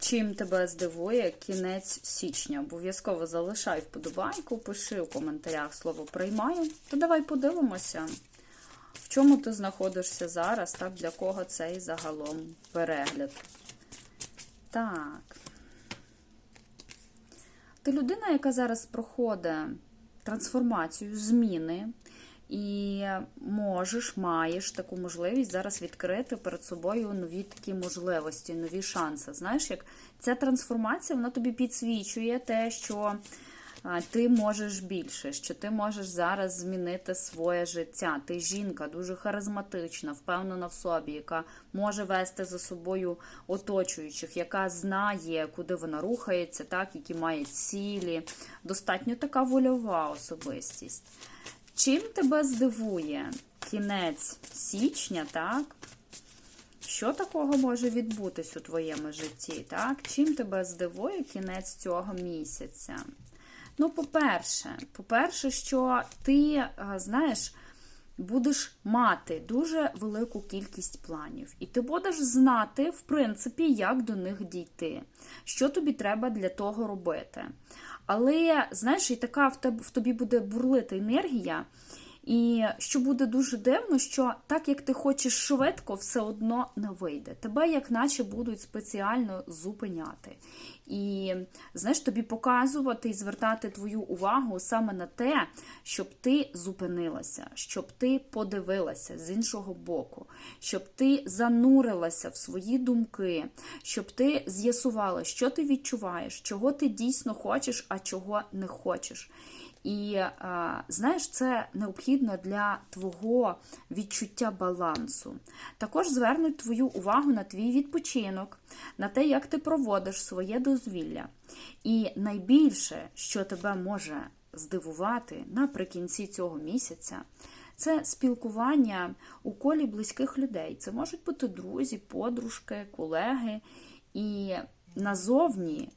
Чим тебе здивує кінець січня? Обов'язково залишай вподобайку, пиши в коментарях слово приймаю. То давай подивимося, в чому ти знаходишся зараз, так, для кого цей загалом перегляд. Так. Ти людина, яка зараз проходить трансформацію, зміни, і можеш, маєш таку можливість зараз відкрити перед собою нові такі можливості, нові шанси. Знаєш, як ця трансформація вона тобі підсвічує те, що ти можеш більше, що ти можеш зараз змінити своє життя. Ти жінка дуже харизматична, впевнена в собі, яка може вести за собою оточуючих, яка знає, куди вона рухається, так, які має цілі. Достатньо така вольова особистість. Чим тебе здивує кінець січня, так? Що такого може відбутись у твоєму житті? так? Чим тебе здивує кінець цього місяця? Ну, по-перше, по-перше, що ти, е, знаєш, будеш мати дуже велику кількість планів, і ти будеш знати, в принципі, як до них дійти, що тобі треба для того робити. Але, знаєш, і така в тобі буде бурлити енергія. І що буде дуже дивно, що так як ти хочеш швидко, все одно не вийде. Тебе, як наче, будуть спеціально зупиняти. І знаєш, тобі показувати і звертати твою увагу саме на те, щоб ти зупинилася, щоб ти подивилася з іншого боку, щоб ти занурилася в свої думки, щоб ти з'ясувала, що ти відчуваєш, чого ти дійсно хочеш, а чого не хочеш. І знаєш, це необхідно для твого відчуття балансу. Також звернуть твою увагу на твій відпочинок, на те, як ти проводиш своє дозвілля. І найбільше, що тебе може здивувати наприкінці цього місяця, це спілкування у колі близьких людей. Це можуть бути друзі, подружки, колеги. І назовні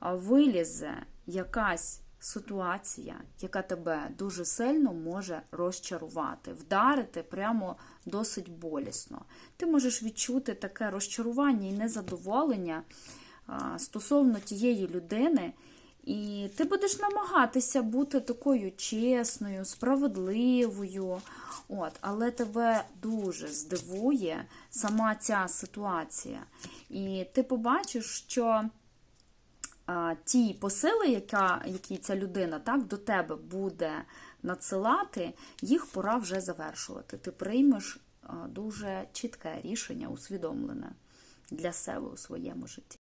вилізе якась ситуація, яка тебе дуже сильно може розчарувати, вдарити прямо досить болісно. Ти можеш відчути таке розчарування і незадоволення стосовно тієї людини. І ти будеш намагатися бути такою чесною, справедливою. От, Але тебе дуже здивує сама ця ситуація. І ти побачиш, що ті посили, яка, які ця людина так, до тебе буде надсилати, їх пора вже завершувати. Ти приймеш дуже чітке рішення, усвідомлене для себе у своєму житті.